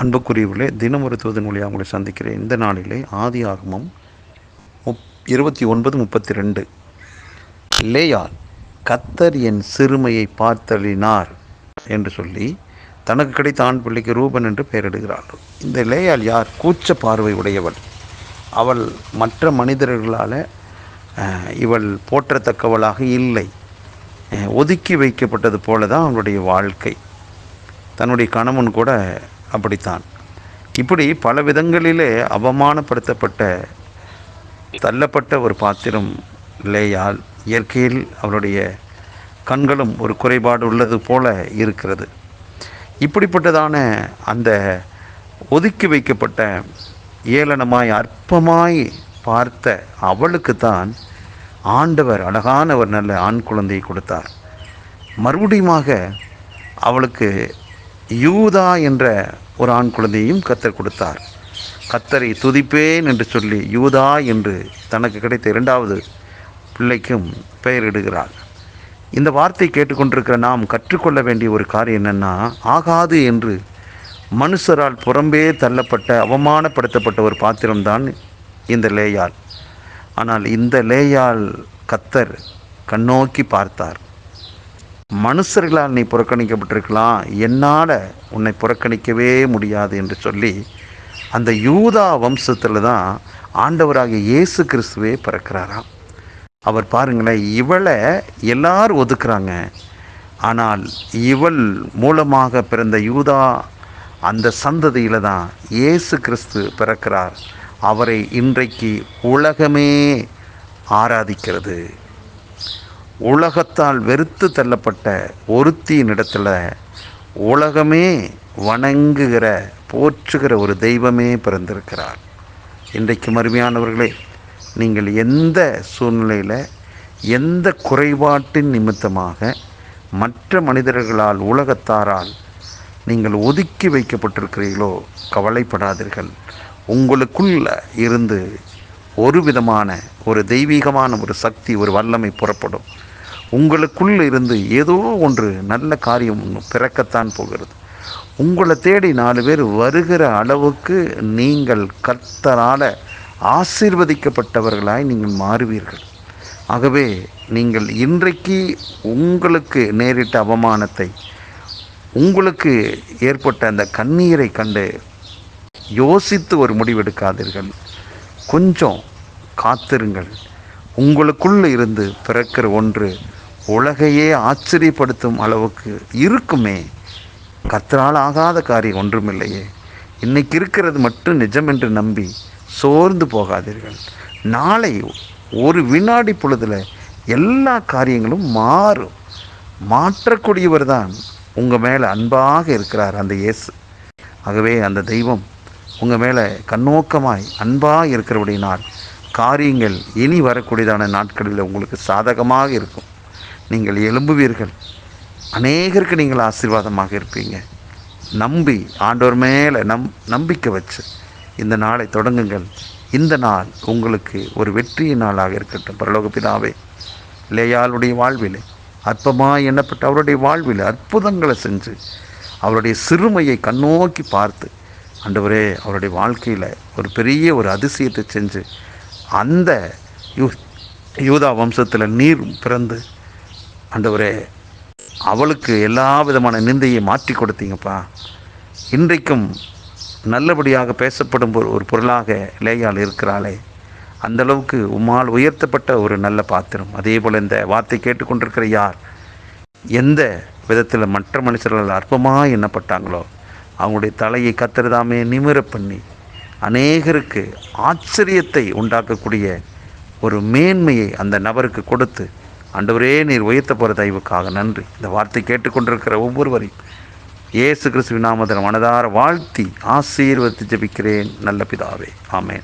அன்புக்குரியவர்களே தினம் ஒரு தூதன் மொழியாக உங்களை சந்திக்கிறேன். இந்த நாளிலே ஆதி ஆகமம் முப் இருபத்தி ஒன்பது முப்பத்தி ரெண்டு. லேயால் கத்தர் என் சிறுமையை பார்த்தளினார் என்று சொல்லி தனக்கு கிடைத்த ஆண் பிள்ளைக்கு ரூபன் என்று பெயரிடுகிறாள் இந்த லேயால் யார்? கூச்ச பார்வை உடையவள். அவள் மற்ற மனிதர்களால் இவள் போற்றத்தக்கவளாக இல்லை. ஒதுக்கி வைக்கப்பட்டது போல தான் அவளுடைய வாழ்க்கை. தன்னுடைய கணவன் கூட அப்படித்தான். இப்படி பல விதங்களிலே அவமானப்படுத்தப்பட்ட தள்ளப்பட்ட ஒரு பாத்திரம் லேயால் இயற்கையில் அவருடைய கண்களும் ஒரு குறைபாடு உள்ளது போல இருக்கிறது. இப்படிப்பட்டதான அந்த ஒதுக்கி வைக்கப்பட்ட ஏளனமாய் அற்பமாய் பார்த்த அவளுக்கு தான் ஆண்டவர் அழகான ஒரு நல்ல ஆண் குழந்தையை கொடுத்தார். மறுபடியுமாக அவளுக்கு யூதா என்ற ஒரு ஆண் குழந்தையையும் கத்தர் கொடுத்தார். கத்தரை துதிப்பேன் என்று சொல்லி யூதா என்று தனக்கு கிடைத்த இரண்டாவது பிள்ளைக்கும் பெயரிடுகிறார் இந்த வார்த்தை கேட்டுக்கொண்டிருக்கிற நாம் கற்றுக்கொள்ள வேண்டிய ஒரு காரியம் என்னென்னா ஆகாது என்று மனுஷரால் புறம்பே தள்ளப்பட்ட அவமானப்படுத்தப்பட்ட ஒரு பாத்திரம்தான் இந்த லேயால் ஆனால் இந்த லேயால் கத்தர் கண்ணோக்கி பார்த்தார். மனுஷர்களால் நீ புறக்கணிக்கப்பட்டிருக்கலாம். என்னால் உன்னை புறக்கணிக்கவே முடியாது என்று சொல்லி அந்த யூதா வம்சத்தில் தான் ஆண்டவராகிய இயேசு கிறிஸ்துவே பிறக்கிறாராம். அவர் பாருங்களேன் இவளை எல்லாரும் ஒதுக்குறாங்க. ஆனால் இவள் மூலமாக பிறந்த யூதா அந்த சந்ததியில் தான் இயேசு கிறிஸ்து பிறக்கிறார். அவரை இன்றைக்கு உலகமே ஆராதிக்கிறது. உலகத்தால் வெறுத்து தள்ளப்பட்ட ஒருத்தியின் இடத்துல உலகமே வணங்குகிற போற்றுகிற ஒரு தெய்வமே பிறந்திருக்கிறார். இன்றைக்கு மருமையானவர்களே நீங்கள் எந்த சூழ்நிலையில் எந்த குறைபாட்டின் நிமித்தமாக மற்ற மனிதர்களால் உலகத்தாரால் நீங்கள் ஒதுக்கி வைக்கப்பட்டிருக்கிறீர்களோ கவலைப்படாதீர்கள். உங்களுக்குள்ள இருந்து ஒரு விதமான ஒரு தெய்வீகமான ஒரு சக்தி ஒரு வல்லமை புறப்படும். உங்களுக்குள்ளே இருந்து ஏதோ ஒன்று நல்ல காரியம் ஒன்று பிறக்கத்தான் போகிறது. உங்களை தேடி நாலு பேர் வருகிற அளவுக்கு நீங்கள் கர்த்தரால் ஆசீர்வதிக்கப்பட்டவர்களாய் நீங்கள் மாறுவீர்கள். ஆகவே நீங்கள் இன்றைக்கு உங்களுக்கு நேரிட்ட அவமானத்தை உங்களுக்கு ஏற்பட்ட அந்த கண்ணீரை கண்டு யோசித்து ஒரு முடிவெடுக்காதீர்கள். கொஞ்சம் காத்திருங்கள். உங்களுக்குள்ளே இருந்து பிறக்கிற ஒன்று உலகையே ஆச்சரியப்படுத்தும் அளவுக்கு இருக்குமே. கத்தரால் ஆகாத காரியம் ஒன்றுமில்லையே. இன்னைக்கு இருக்கிறது மட்டும் நிஜம் என்று நம்பி சோர்ந்து போகாதீர்கள். நாளை ஒரு வினாடி பொழுதில் எல்லா காரியங்களும் மாறும். மாற்றக்கூடியவர் தான் உங்கள் மேலே அன்பாக இருக்கிறார் அந்த இயேசு. ஆகவே அந்த தெய்வம் உங்கள் மேலே கண்ணோக்கமாய் அன்பாக இருக்கிறபடினால் காரியங்கள் இனி வரக்கூடியதான நாட்களில் உங்களுக்கு சாதகமாக இருக்கும். நீங்கள் எழும்புவீர்கள். அநேகருக்கு நீங்கள் ஆசீர்வாதமாக இருப்பீங்க. நம்பி ஆண்டோர் மேலே நம் நம்பிக்கை வச்சு இந்த நாளை தொடங்குங்கள். இந்த நாள் உங்களுக்கு ஒரு வெற்றியின் நாளாக இருக்கட்டும். பரலோக பிதாவே லேயாளுடைய வாழ்வில் அற்பமாக எண்ணப்பட்ட அவருடைய வாழ்வில் அற்புதங்களை செஞ்சு அவருடைய சிறுமையை கண்ணோக்கி பார்த்து அண்டவரே அவருடைய வாழ்க்கையில் ஒரு பெரிய ஒரு அதிசயத்தை செஞ்சு அந்த யூ யூதா வம்சத்தில் நீர் பிறந்து ஆண்டவரே அவளுக்கு எல்லா விதமான நிந்தையை மாற்றி கொடுத்தீங்கப்பா. இன்றைக்கும் நல்லபடியாக பேசப்படும் ஒரு ஒரு பொருளாக லேயால் இருக்கிறாளே. அந்தளவுக்கு உம்மால் உயர்த்தப்பட்ட ஒரு நல்ல பாத்திரம். அதே போல் இந்த வார்த்தை கேட்டுக்கொண்டிருக்கிற யார்? எந்த விதத்தில் மற்ற மனுஷர்கள் அற்பமாக எண்ணப்பட்டாங்களோ அவங்களுடைய தலையை கத்துறதாமே நிமிர பண்ணி அநேகருக்கு ஆச்சரியத்தை உண்டாக்கக்கூடிய ஒரு மேன்மையை அந்த நபருக்கு கொடுத்து ஆண்டவரே நீர் உயர்த்த போகிற தயவுக்காக நன்றி. இந்த வார்த்தை கேட்டுக்கொண்டிருக்கிற ஒவ்வொருவரையும் இயேசு கிறிஸ்துவின் நாமத்தில் மனதார வாழ்த்தி ஆசீர்வதித்து ஜெபிக்கிறேன். நல்ல பிதாவே. ஆமேன்.